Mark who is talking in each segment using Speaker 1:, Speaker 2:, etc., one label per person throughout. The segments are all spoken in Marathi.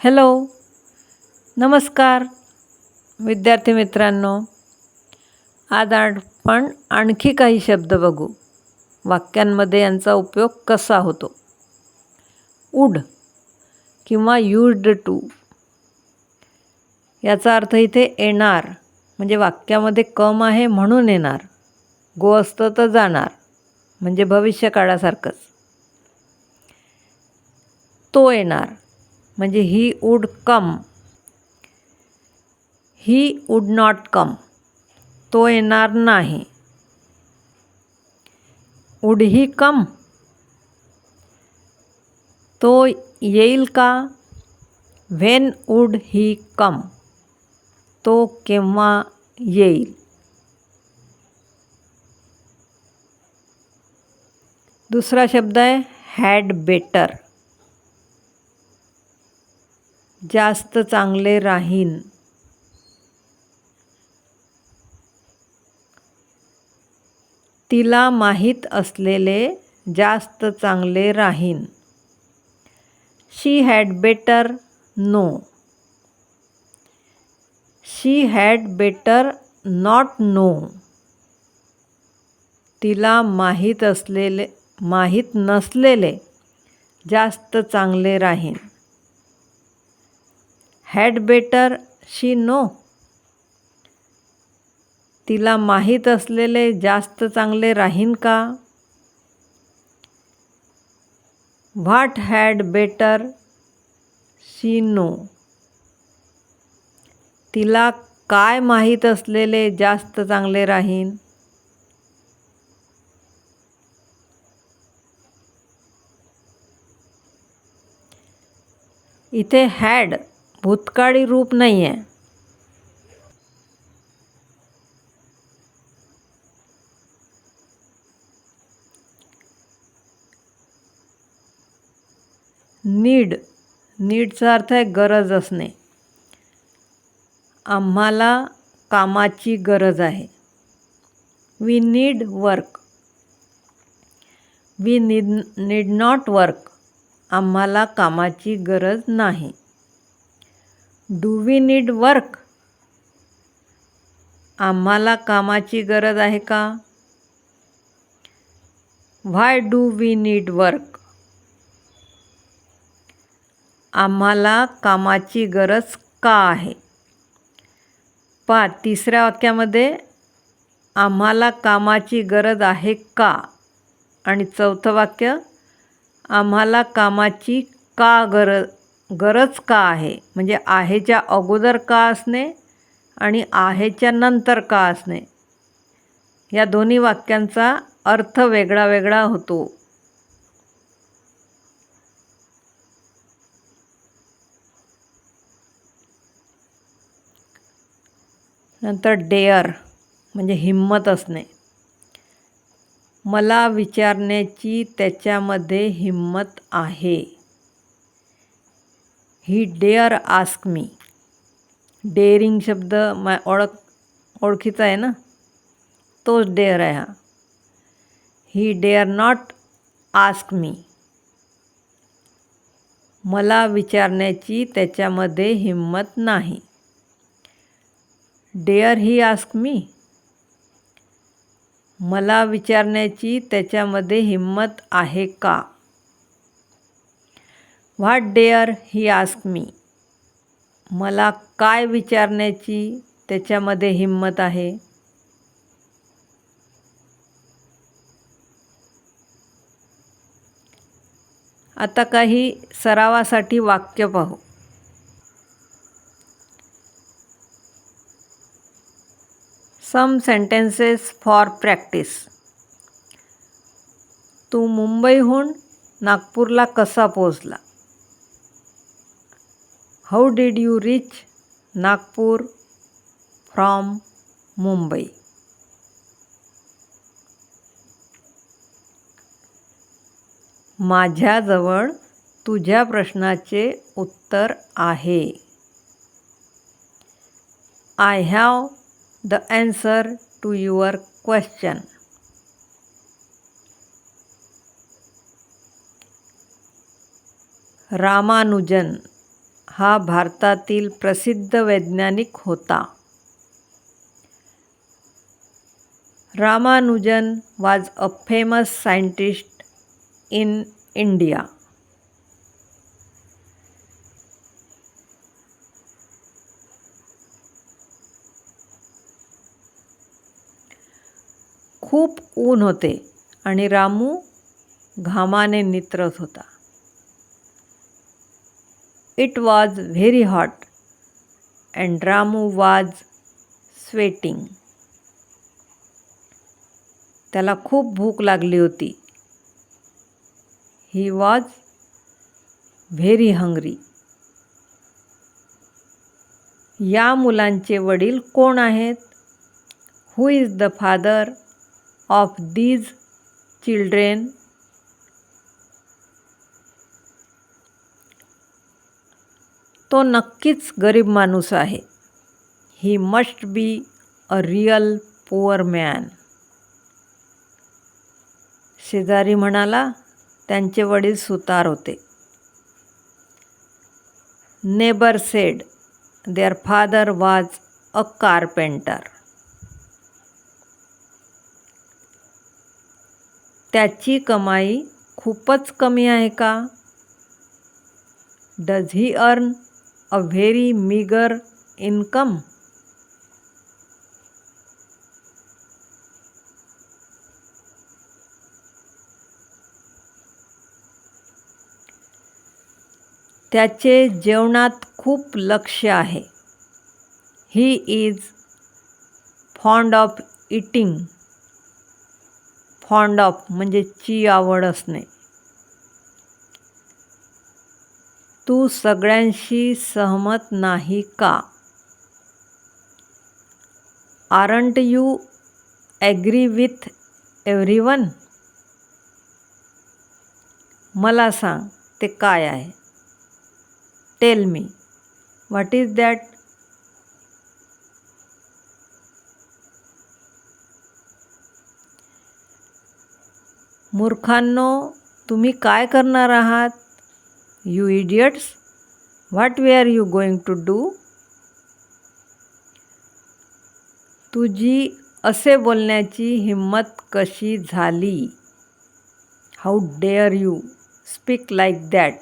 Speaker 1: हॅलो नमस्कार विद्यार्थी मित्रांनो. आज आपण आणखी काही शब्द बघू. वाक्यांमध्ये यांचा उपयोग कसा होतो? उड किंवा युज्ड टू याचा अर्थ इथे येणार म्हणजे वाक्यामध्ये कम आहे म्हणून येणार. गो असतं तर जाणार म्हणजे भविष्यकाळासारखंच. तो येणार. म्हणजे he would come he would not come तो येणार नाही. वूड ही कम तो येईल का? व्हेन वूड ही कम तो केव्हा येईल? दुसरा शब्द आहे हॅड बेटर जास्त चांगले राहीन. तिला माहीत असलेले जास्त चांगले राहीन. She had better know she had better not know तिला माहीत असलेले माहीत नसलेले जास्त चांगले राहीन. हॅड बेटर शी नो तिला माहीत असलेले जास्त चांगले राहीन का? What had better she know तिला काय माहीत असलेले जास्त चांगले राहीन? इथे हॅड भूतकाळी रूप नाही आहे नीड. नीडचा अर्थ आहे गरज असणे. आम्हाला कामाची गरज आहे. We need work we need need not work आम्हाला कामाची गरज नाही. डू वी नीड वर्क आम्हाला कामाची गरज आहे का? Why do we need work आम्हाला कामाची गरज का आहे? पा तिसऱ्या वाक्यामध्ये आम्हाला कामाची गरज आहे का? आणि चौथं वाक्य आम्हाला कामाची का गरज गरज का आहे? म्हणजे आहेच्या अगोदर का असणे आणि आहेच्या नंतर का असणे? या दोन्ही वाक्यांचा अर्थ वेगळा वेगळा होतो. नंतर डेअर म्हणजे हिंमत असणे. मला विचारण्याची त्याच्यामध्ये हिंमत आहे. He dare ask me. Daring शब्द मा ओळख ओळखीचा आहे ना? तोच डेअर आहे हा. He dare not ask me. मला विचारण्याची त्याच्यामध्ये हिंमत नाही. Dare he ask me? मला विचारण्याची त्याच्यामध्ये हिंमत आहे का? What dare he ask me मला काय विचारण्याची त्याच्यामध्ये हिंमत आहे? आता काही सरावासाठी वाक्य पाहू. सम सेंटेन्सेस फॉर प्रॅक्टिस तू मुंबईहून नागपूरला कसा पोचला how did you reach Nagpur from Mumbai माझ्याजवळ तुझ्या प्रश्नाचे उत्तर आहे. I have the answer to your question Ramanujan हा भारतातील प्रसिद्ध वैज्ञानिक होता. Ramanujan was a famous scientist in India खूप ऊन होते आणि रामू घामाने नित्रत होता. It was very hot and Ramu was sweating त्याला खूप भूक लागली होती. ही वॉज व्हेरी हंग्री या मुलांचे वडील कोण आहेत? Who is the father of these children तो नक्कीच गरीब माणूस आहे. He must be a real poor man शेजारी म्हणाला त्यांचे वडील सुतार होते. Neighbour sed there father was a carpenter त्याची कमाई खूपच कमी आहे का? Does he earn a very meagre income त्याचे जेवणात खूप लक्ष आहे. He is fond of eating fond of म्हणजे ची आवड असणे. तू सगळ्यांशी सहमत नाही का? Aren't you agree with every one मला सांग ते काय आहे? Tell me what is that मूर्खांनो तुम्ही काय करणार आहात? You idiots what way are you going to do तुझी असे बोलण्याची हिंमत कशी झाली? How dare you speak like that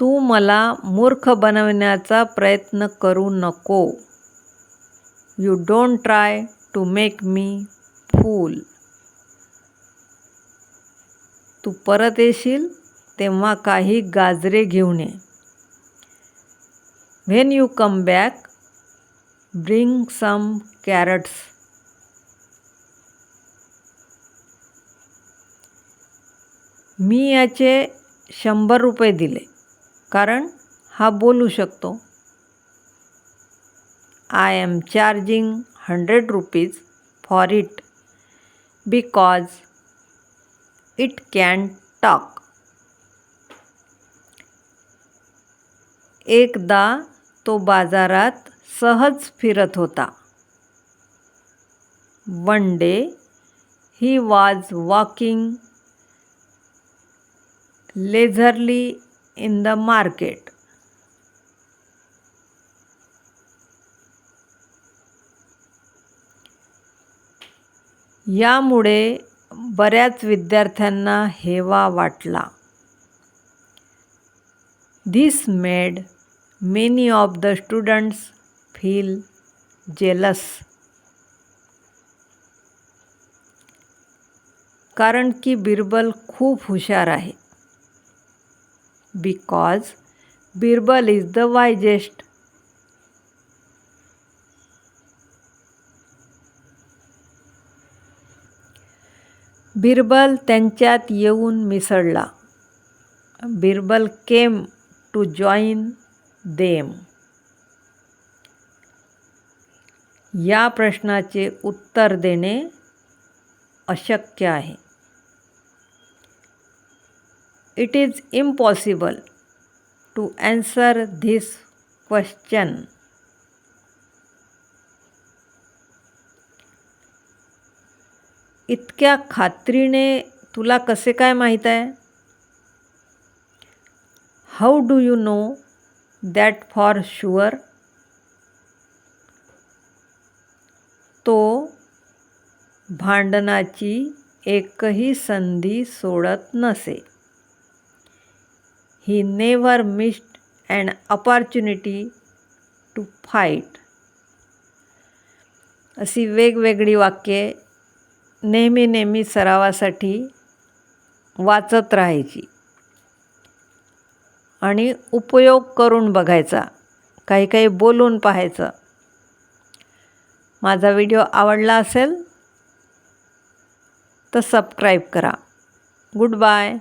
Speaker 1: तू मला मूर्ख बनवण्याचा प्रयत्न करू नको. You don't try to make me fool तू परत येशील तेव्हा काही गाजरे घेऊन ये. When you come back bring some carrots मी याचे शंभर रुपये दिले. कारण हा बोलू शकतो. I am charging hundred rupees for it because it can talk एकदा तो बाजारात सहज फिरत होता. One day he was walking leisurely in the market यामुळे बऱ्याच विद्यार्थ्यांना हेवा वाटला. This made many of the students feel jealous कारण की बिरबल खूप हुशार आहे. Because Birbal is the wisest Birbal त्यांच्यात येऊन मिसळला. Birbal came to join them या प्रश्नाचे उत्तर देणे अशक्य आहे. It is impossible to answer this question इतक्या खात्रीने तुला कसे काय माहीत आहे? How do you know that for sure तो भांडणाची एकही संधी सोडत नसे. He never missed an opportunity to fight अशी वेगवेगळी वाक्ये नेहमी नेहमी सरावासाठी वाचत राहायची. आणि उपयोग करून बघायचा. काही काही बोलून पाहायचं. माझा व्हिडिओ आवडला असेल तर सबस्क्राईब करा. Good bye.